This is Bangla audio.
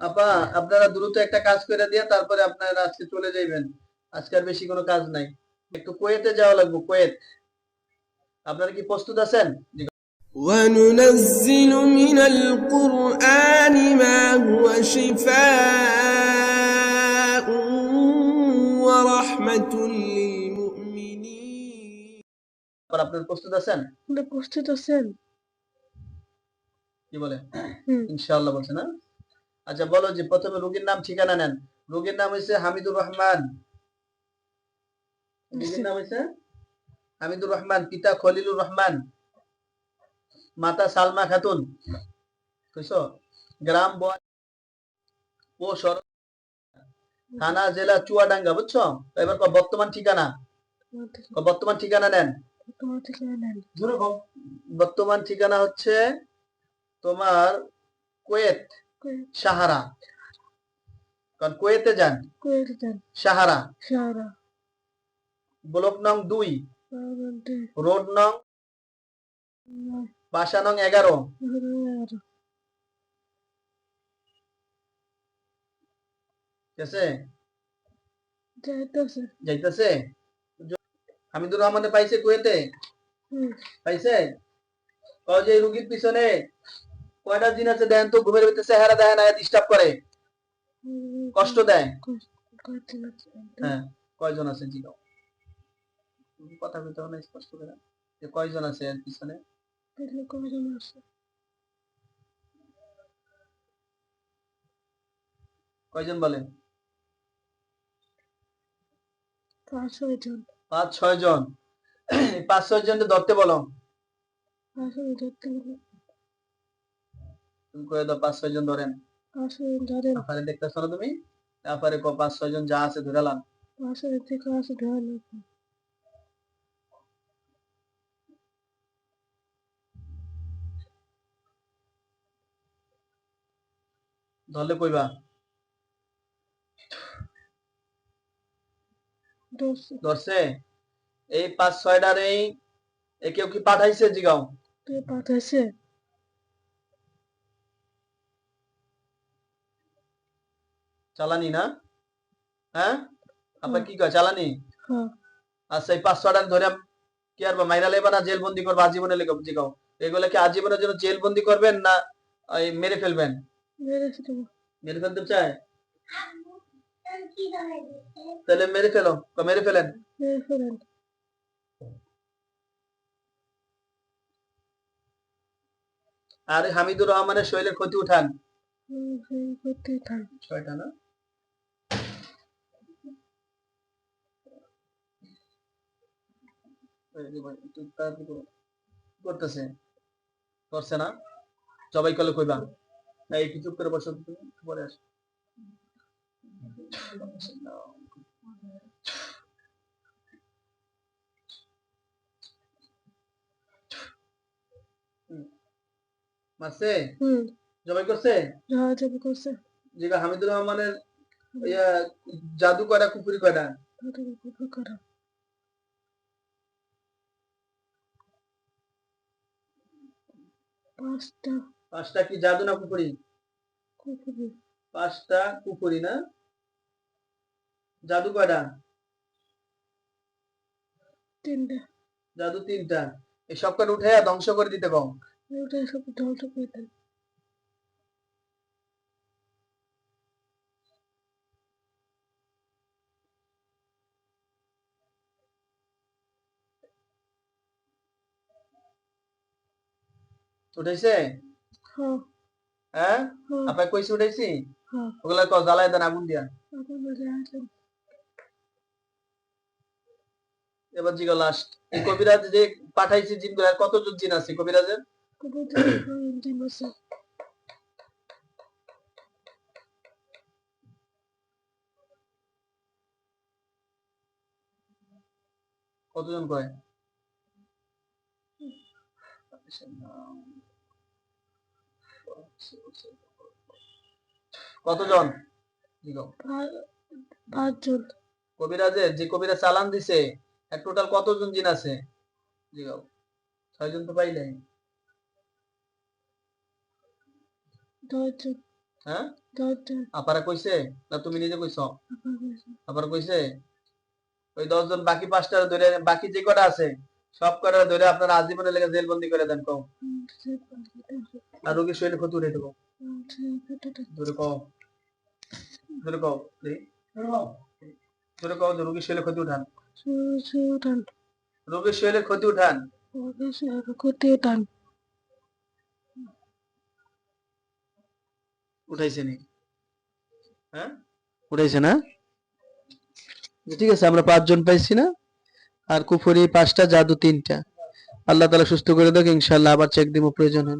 আপা আপনারা দ্রুত একটা কাজ করে দিয়ে তারপরে আপনারা আজকে চলে যাইবেন আজকে আর বেশি কোনো কাজ নাই একটু কুয়েতে যাওয়া লাগবে কুয়েত আপনারা কি প্রস্তুত আছেন জি, وننزل من القرآن ما هو شفاء ورحمة للمؤمنين আবার আপনারা প্রস্তুত আছেন আপনি প্রস্তুত আছেন কি বলে হুম। ইনশাআল্লাহ বলছে না আচ্ছা বলো যে প্রথমে রোগীর নাম ঠিকানা নেন। রোগীর নাম হয়েছে হামিদুর রহমান। রোগীর নাম হয়েছে হামিদুর রহমান পিতা খলিলুর রহমান মাতা সালমা খাতুন। বুঝছ গ্রাম ও শহর থানা জেলা চুয়াডাঙ্গা বুঝছ? এবার বর্তমান ঠিকানা। বর্তমান ঠিকানা নেন। বর্তমান ঠিকানা হচ্ছে তোমার কুয়েত। সাহারা। কারণ কুয়েতে যান? কুয়েতে যান। সাহারা। ব্লক নং দুই। রোড নং বাসা নং এগারো। আছে যাইতেছে? হামিদুর রহমানে পাইছে কুয়েতে? পাইছে? কয় যে রুগীর পিছনে কয়টা দিন আছে দেন তো? ঘুমের ভিতরে চেহারা দেয় না ডিস্টার্ব করে। কষ্ট দেয়। হ্যাঁ কয়জন আছে জিগাও কথা বলতে হবে না স্পষ্ট করে। যে কয়জন আছে এর পিছনে? তাহলে কয়জন আছে কয়জন বলে পাঁচ ছয় জন। পাঁচ ছয় জন। পাঁচ ছয় জনকে ধরতে বলো। পাঁচ ছয় ধরতে গেলে তুমি কয়ে দাও পাঁচ ছয় জন ধরেন। পাঁচ আফারে দেখতেছ না তুমি? ক পাঁচ ছয় জন যা আছে ধরালাম পাঁচ ছয় থেকে আছে ধরেন ধরলে কইবা ধরছে। এই পাঁচ ছয়টার এই কেউ কি পাঠাইছে জিগাও? পাঠাইছে? চালানি না? হ্যাঁ? আপনার কি কয় চালানি? হ্যাঁ আচ্ছা এই পাঁচ ছয়টা ধরে কি আর মাইরা লেবা না জেল বন্দি করব আজীবনে লেগে জিগাও এগুলো কি আজীবনের জন্য জেল বন্দি করবেন না মেরে ফেলবেন? মেরে ফেলতে চায়? তাহলে মেরে ফেলো মেরে ফেলেন? আর হামিদুর রহমানের শরীরের ক্ষতি উঠান। ছয়টা না এই যে ভাই, একটু তাড়াতাড়ি করো। কি করতেছে। করছে না? কইবা। এই একটু চুপ করে বসো পরে আসো। মারছে? জবাই করছে? যাওয়া যাবে করছে। যেটা হামিদুর রহমানের ইয়া জাদু করা তাদের করা পাঁচটা। পাঁচটা কি জাদু না কুকুরি? কুকুরি। পাঁচটা না? জাদু কয়টা? তিনটা। জাদু তিনটা। এই সব কটা উঠে ধ্বংস করে দিতে কম উঠে সব ধ্বংস করে দেন উঠেছে হ্যাঁ। হ্যাঁ? কইছে উঠেছি ওগুলা ক জ্বালায় দেন আগুন দিয়া। এবার জিগা লাস্ট এই কবিরাজ যে পাঠাইছি জিনগুলো কতজন জিন আছে কবিরাজের? কতজন কয়? কতজন জিগাও পাঁচজন কবিরাজের যে কবিরাজ চালান দিছে এক টোটাল কতজন জিন আছে? জিগাও ছয়জন তো পাইলে। হ্যাঁ? আপারা কইছে না তুমি নিজে কইছো? আবার কইছে? ওই দশজন বাকি পাঁচটা ধরে বাকি যে কটা আছে? সব কটা ধরে আপনারা আজীবনের লেগে জেলবন্দি করে দেন, কও। আর রোগীর শরীরে ক্ষতি উঠে দেবো ধরে কও। ধরে দেখি। ধরে ক্ষতি উঠান রোগীর ক্ষতি উঠান। করতে উঠান। উঠাইছে নি হ্যাঁ? উঠাইছে না? ঠিক আছে, আমরা পাঁচজন পাইছি না। আর কুফরি পাঁচটা, জাদু তিনটা। আল্লাহ তালা সুস্থ করে দেখ ইনশাল্লাহ আবার চেক দিব, প্রয়োজন হলে।